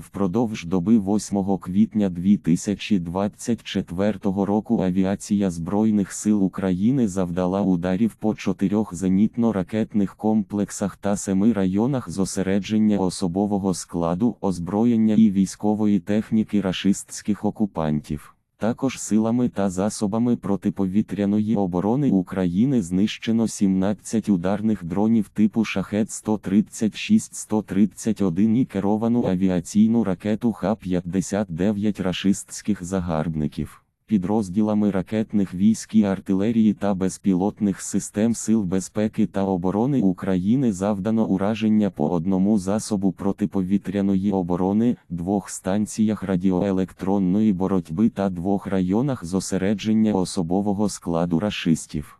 Впродовж доби 8 квітня 2024 року авіація Збройних сил України завдала ударів по чотирьох зенітно-ракетних комплексах та семи районах зосередження особового складу, озброєння і військової техніки рашистських окупантів. Також силами та засобами протиповітряної оборони України знищено 17 ударних дронів типу Шахет-136-131 і керовану авіаційну ракету Х-59 рашистських загарбників. Підрозділами ракетних військ і артилерії та безпілотних систем Сил безпеки та оборони України завдано ураження по одному засобу протиповітряної оборони, двох станціях радіоелектронної боротьби та двох районах зосередження особового складу рашистів.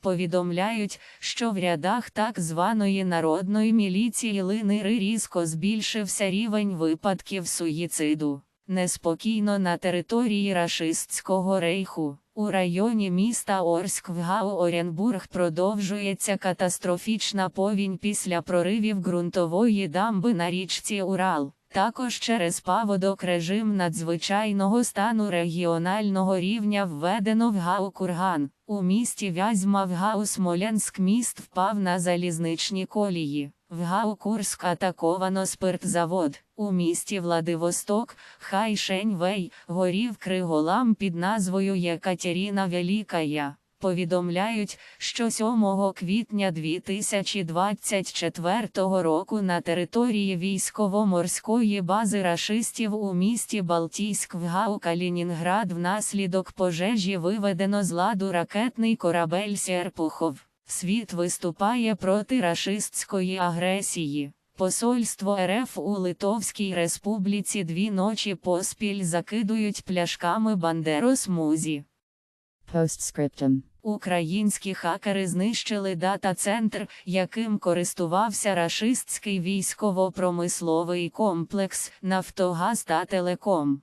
Повідомляють, що в рядах так званої народної міліції Линири різко збільшився рівень випадків суїциду. Неспокійно на території рашистського рейху. У районі міста Орськ в Гау Оренбург продовжується катастрофічна повінь після проривів ґрунтової дамби на річці Урал. Також через паводок режим надзвичайного стану регіонального рівня введено в Гау Курган. У місті Вязьма в Гау міст впав на залізничні колії. В Гау атаковано спиртзавод. У місті Владивосток, Хайшеньвей, горів Криголам під назвою Єкатеріна Великая. Повідомляють, що 7 квітня 2024 року на території військово-морської бази рашистів у місті Балтійськ в Гау Калінінград внаслідок пожежі виведено з ладу ракетний корабель Серпухов. Світ виступає проти рашистської агресії. Посольство РФ у Литовській Республіці дві ночі поспіль закидують пляшками Бандерос Музі. Postscriptum. Українські хакери знищили дата-центр, яким користувався рашистський військово-промисловий комплекс Нафтогаз та Телеком.